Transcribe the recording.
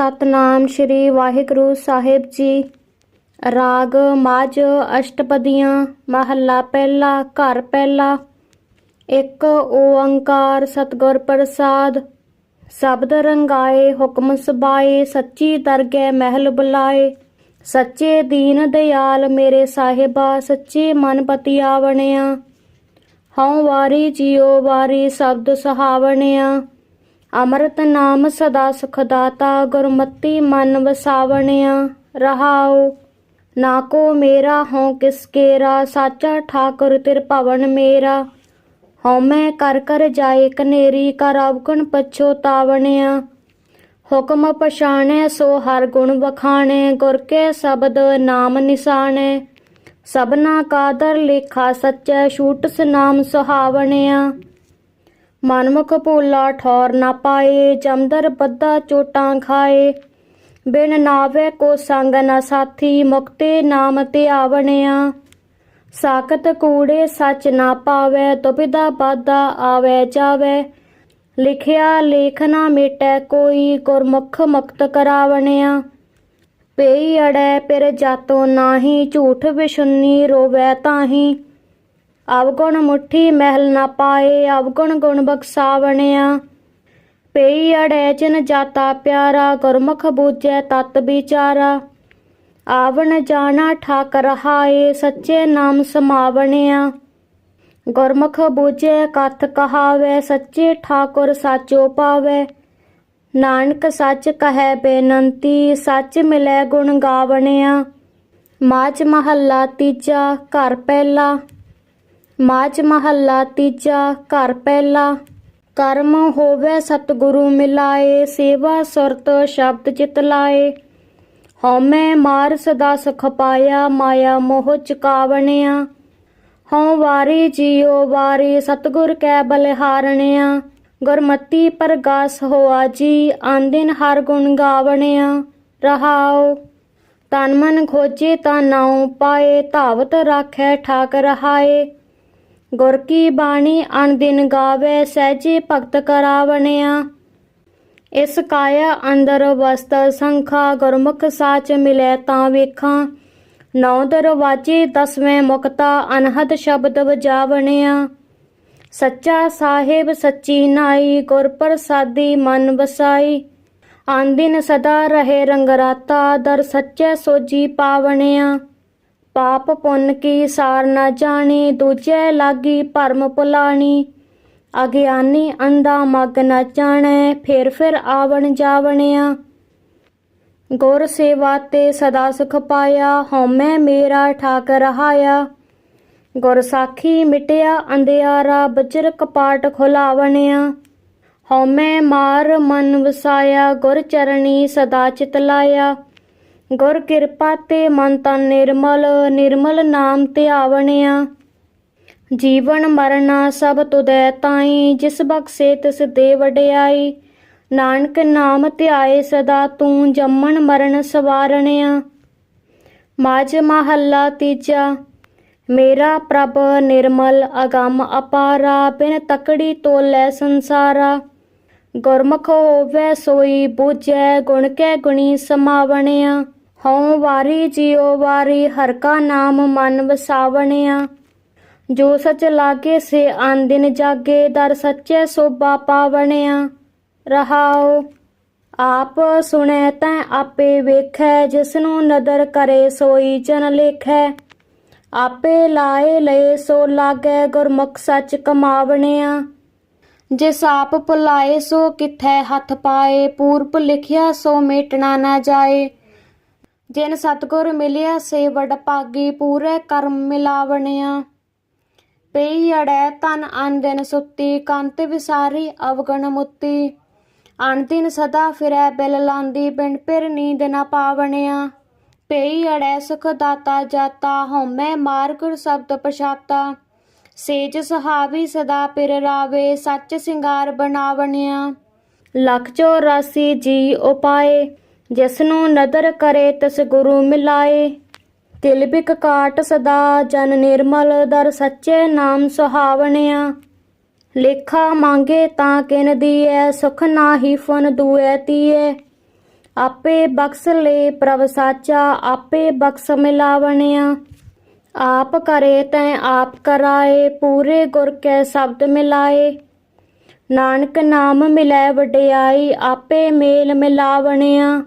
ਸਤਨਾਮ ਸ਼੍ਰੀ ਵਾਹਿਗੁਰੂ ਸਾਹਿਬ ਜੀ। ਰਾਗ ਮਾਝ ਅਸ਼ਟਪਦੀਆਂ, ਮਹੱਲਾ ਪਹਿਲਾ, ਘਰ ਪਹਿਲਾ। ਇੱਕ ਓੰਕਾਰ ਸਤਿਗੁਰ ਪ੍ਰਸਾਦ। ਸ਼ਬਦ ਰੰਗਾਏ, ਹੁਕਮ ਸਬਾਏ ਸੱਚੀ ਦਰਗਹਿ ਮਹਿਲ ਬੁਲਾਏ। ਸੱਚੇ ਦੀਨ ਦਿਆਲ ਮੇਰੇ ਸਾਹਿਬਾ, ਸੱਚੇ ਮਨ ਪਤੀ ਬਣਿਆ ਹਉ ਵਾਰੀ ਜਿਉ ਵਾਰੀ ਸ਼ਬਦ ਸਹਾਵਣਿਆ। ਅੰਮ੍ਰਿਤ ਨਾਮ ਸਦਾ ਸੁਖ ਦਾਤਾ ਗੁਰਮਤੀ ਮਨ ਵਸਾਵਣਿਆ, ਰਹਾਉ। ਨਾ ਕੋ ਮੇਰਾ ਹਉ ਕਿਸ ਕੇਰਾ, ਸਾਚਾ ਠਾਕੁਰ ਤਿਰ ਭਵਨ ਮੇਰਾ। ਹਉ ਮੈਂ ਕਰ ਕਰ ਜਾਏ ਕਨੇਰੀ, ਕਰ ਅਵਗੁਣ ਪਛੋਤਾਵਣਿਆ ਹੁਕਮ ਪਛਾਣੈ, ਸੋ ਹਰ ਗੁਣ ਵਖਾਣੈ, ਗੁਰ ਕੇ ਸ਼ਬਦ ਨਾਮ ਨਿਸ਼ਾਨੈ ਸਭਨਾ ਕਾਦਰ ਲੇਖਾ ਸੱਚੈ ਛੂਟਸ ਨਾਮ ਸੁਹਾਵਣਿਆ। ਮਨਮੁਖ ਭੂਲਾ ਠੌਰ ਨਾ ਪਾਏ, ਜਮਦਰ ਬੱਦਾ ਚੋਟਾਂ ਖਾਏ। ਬਿਨ ਨਾਵੇ ਕੋ ਸੰਗ ਨਾ ਸਾਥੀ, ਮੁਕਤੇ ਨਾਮ ਤੇ ਸਾਖਤ ਕੂੜੇ ਸੱਚ ਨਾ ਪਾਵੇ ਤੁਪਿਦਾ ਬਾਦਾ ਆਵੇ ਜਾਵੇ। ਲਿਖਿਆ ਲੇਖ ਨਾ ਮਿਟੈ ਕੋਈ, ਗੁਰਮੁਖ ਮੁਕਤ ਕਰਾਵਣਿਆ। ਪਈ ਅੜੈ ਪਿਰ ਜਾਤੋ ਨਾਹੀ, ਝੂਠ ਵਿਸ਼ੁੰਨੀ ਰੋਵੈ ਤਾਹੀ। ਅਵਗੁਣ ਮੁਠੀ ਮਹਿਲ ਨਾ ਪਾਏ, ਅਵਗੁਣ ਗੁਣ ਬਖਸਾਵਣਿਆ। ਪਈ ਅੜੈ ਜਿਨ ਜਾਤਾ ਪਿਆਰਾ, ਗੁਰਮੁਖ ਬੂਝੈ ਤਤ ਵਿਚਾਰਾ। ਆਵਣ ਜਾਣਾ ਠਾਕ ਰਹਾਏ, ਸੱਚੇ ਨਾਮ ਸਮਾਵਣਿਆ। ਗੁਰਮੁਖ ਬੂਝੈ ਕਥ ਕਹਾਵੇ, ਸੱਚੇ ਠਾਕੁਰ ਸਾਚੋ ਪਾਵੇ। ਨਾਨਕ ਸੱਚ ਕਹੈ ਬੇਨੰਤੀ, ਸੱਚ ਮਿਲੈ ਗੁਣ ਗਾਵਣਿਆ। ਮਾਚ ਮਹੱਲਾ ਤੀਜਾ, ਘਰ ਪਹਿਲਾ। ਮਾਚ ਮਹੱਲਾ ਤੀਜਾ, ਘਰ ਪਹਿਲਾ। ਕਰਮ ਹੋਵੇ ਸਤਿਗੁਰੂ ਮਿਲਾਏ, ਸੇਵਾ ਸੁਰਤ ਸ਼ਬਦ ਚਿਤ ਲਾਏ। ਹਉਮੈ ਮਾਰ ਸਦਾ ਸੁਖ ਪਾਇਆ, ਮਾਇਆ ਮੋਹ ਚੁਕਾਵਣਿਆ। ਹਉ ਵਾਰੀ ਜੀਉ ਵਾਰੀ ਸਤਿਗੁਰ ਕੈ ਬਲਿਹਾਰਣਿਆ ਗੁਰਮਤੀ ਪ੍ਰਗਾਸ ਹੋਆ ਜੀ, ਆਂਦਿਨ ਹਰ ਗੁਣ ਗਾਵਣਿਆ। ਰਹਾਉ, ਤਨ ਮਨ ਖੋਜੇ ਤਾਂ ਨਾਉ, ਪਾਏ ਧਾਵਤ ਰਾਖੈ ਠਾਕ ਰਹਾਏ ਗੁਰ ਕੀ ਬਾਣੀ ਅਣ ਦਿਨ ਗਾਵੇ, ਸਹਿਜੇ ਭਗਤ ਕਰਾਵਣਿਆ। ਇਸ ਕਾਇਆ ਅੰਦਰ ਵਸਤਰ ਸੰਖਾ, ਗੁਰਮੁਖ ਸਾਚ ਮਿਲੇ ਤਾਂ ਵੇਖਾਂ। ਨੌ ਦਰਵਾਜੇ ਦਸਵੇਂ ਮੁਕਤਾ, ਅਨਹਦ ਸ਼ਬਦ ਵਜਾਵਣਿਆ। ਸੱਚਾ ਸਾਹਿਬ ਸੱਚੀ ਨਾਈ, ਗੁਰ ਪ੍ਰਸਾਦੀ ਮਨ ਵਸਾਈ। ਆਂਦਿਨ ਸਦਾ ਰਹੇ ਰੰਗਰਾਤਾ, ਦਰ ਸੱਚੇ ਸੋਜੀ ਪਾਵਣਿਆ। ਪਾਪ ਪੁੰਨ ਕੀ ਸਾਰ ਨਾ ਜਾਣੀ, ਦੂਜੇ ਲਾਗੀ ਭਰਮ ਭੁਲਾਣੀ ਅਗਿਆਨੀ ਅੰਦਾ ਮਗ ਨਾ ਜਾਣੈ, ਫਿਰ ਫਿਰ ਆਵਣ ਜਾਵਣਿਆ। ਗੁਰ ਸੇਵਾ ਤੇ ਸਦਾ ਸੁਖ ਪਾਇਆ, ਹਉਮੈ ਮੇਰਾ ਠਾਕ ਰਹਾਇਆ। ਗੁਰ ਸਾਖੀ ਮਿਟਿਆ ਅੰਧਿਆਰਾ ਬਜਰ ਕਪਾਟ ਖੁਲਾਵਣਿਆ। ਹਉਮੈ ਮਾਰ ਮਨ ਵਸਾਇਆ, ਗੁਰ ਚਰਣੀ ਸਦਾ ਚਿਤ ਲਾਇਆ। ਗੁਰ ਕਿਰਪਾ ਤੇ ਮਨ ਤਨ ਨਿਰਮਲ ਨਿਰਮਲ ਨਾਮ ਧਿਆਵਣਿਆ ਜੀਵਨ ਮਰਨਾ ਸਭ ਤੁਦੈ ਤਾਈ, ਜਿਸ ਬਖਸ਼ੇ ਤਿਸ ਦੇ ਵਡਿਆਈ। ਨਾਨਕ ਨਾਮ ਧਿਆਏ ਸਦਾ, ਤੂੰ ਜੰਮਣ ਮਰਨ ਸਵਾਰਣਿਆ। ਮਾਝ ਮਹੱਲਾ ਤੀਜਾ, ਮੇਰਾ ਪ੍ਰਭ ਨਿਰਮਲ, ਅਗੰਮ ਅਪਾਰਾ, ਬਿਨ ਤਕੜੀ ਤੋਲੇ ਸੰਸਾਰਾ। ਗੁਰਮੁਖ ਹੋਵੇ ਸੋਈ, ਬੂਝੈ, ਗੁਣ ਕੈ ਗੁਣੀ ਸਮਾਵਣਿਆ। ਹਉ ਵਾਰੀ ਜਿਉ ਵਾਰੀ ਹਰ ਕਾ ਨਾਮ ਮਨ ਵਸਾਵਣਿਆ। ਜੋ ਸਚ ਲਾਗੇ ਸੇ ਆਨ ਜਾਗੇ, ਦਰ ਸੱਚੇ ਸੋਭਾ ਪਾਵਣਿਆ। ਰਹਾਉ, ਆਪ ਸੁਣੈ ਤੈ ਆਪੇ ਵੇਖੈ, ਜਿਸਨੂੰ ਨਦਰ ਕਰੇ ਸੋਈ ਜਨ ਲੇਖੈ। ਆਪੇ ਲਾਏ ਲਏ ਸੋ ਲਾਗੈ ਗੁਰਮੁਖ ਸੱਚ ਕਮਾਵਣਿਆ। ਜਿਸ ਆਪ ਭੁਲਾਏ ਸੋ ਕਿਥੈ ਹੱਥ ਪਾਏ, ਪੂਰਬ ਲਿਖਿਆ ਸੋ ਮੇਟਣਾ ਨਾ ਜਾਏ। ਜਿਨ ਸਤਗੁਰ ਮਿਲਿਆ ਸੇਵਡ ਭਾਗੀ ਪੂਰੇ ਕਰਮ ਮਿਲਾਵਣਿਆ। ਪਈ ਅੜੈ ਤਨ ਅਨ ਦਿਨ ਸੁੱਤੀ, ਕੰਤ ਵਿਸਾਰੀ ਅਵਗਣ ਮੁੱਤੀ। ਅਣ ਸਦਾ ਫਿਰੈ ਬਿਲ ਲਾਂਦੀ, ਬਿਨ ਪਿਰ ਨੀਂਦ ਨਾ ਪਾਵਣਿਆ। ਪਈ ਅੜੈ ਸੁਖ ਦਾਤਾ ਜਾਤਾ, ਹਉਮੈ ਮਾਰ ਗੁਰ ਸ਼ਬਦ ਪਛਾਤਾ। ਸੇਜ ਸੁਹਾਵੀ ਸਦਾ ਪਿਰ ਰਾਵੇ, ਸੱਚ ਸਿੰਗਾਰ ਬਣਾਵਣਿਆ। ਲਖ ਚੋ 84 ਜੀ ਉਪਾਏ ਜਿਸ ਨੂੰ ਨਦਰ ਕਰੇ ਤਿਸ ਗੁਰੂ ਮਿਲਾਏ। ਤਿਲ ਬਿਕ ਕਾਟ ਸਦਾ, ਜਨ ਨਿਰਮਲ ਦਰ ਸੱਚੇ ਨਾਮ ਸੁਹਾਵਣਿਆ। ਲੇਖਾ ਮੰਗੇ ਤਾਂ ਕਿਨ ਦੀਐ, ਸੁਖ ਨਾਹੀ ਫਨ ਦੂਐ ਤੀਐ। ਆਪੇ ਬਖਸ ਲੈ ਪ੍ਰਵ ਸਾਚਾ, ਆਪੇ ਬਖਸ ਮਿਲਾਵਣਿਆ। ਆਪ ਕਰੇ ਤੈ ਆਪ ਕਰਾਏ, ਪੂਰੇ ਗੁਰ ਕੈ ਸ਼ਬਦ ਮਿਲਾਏ। ਨਾਨਕ ਨਾਮ ਮਿਲੈ ਵਡਿਆਈ, ਆਪੇ ਮੇਲ ਮਿਲਾਵਣਿਆ।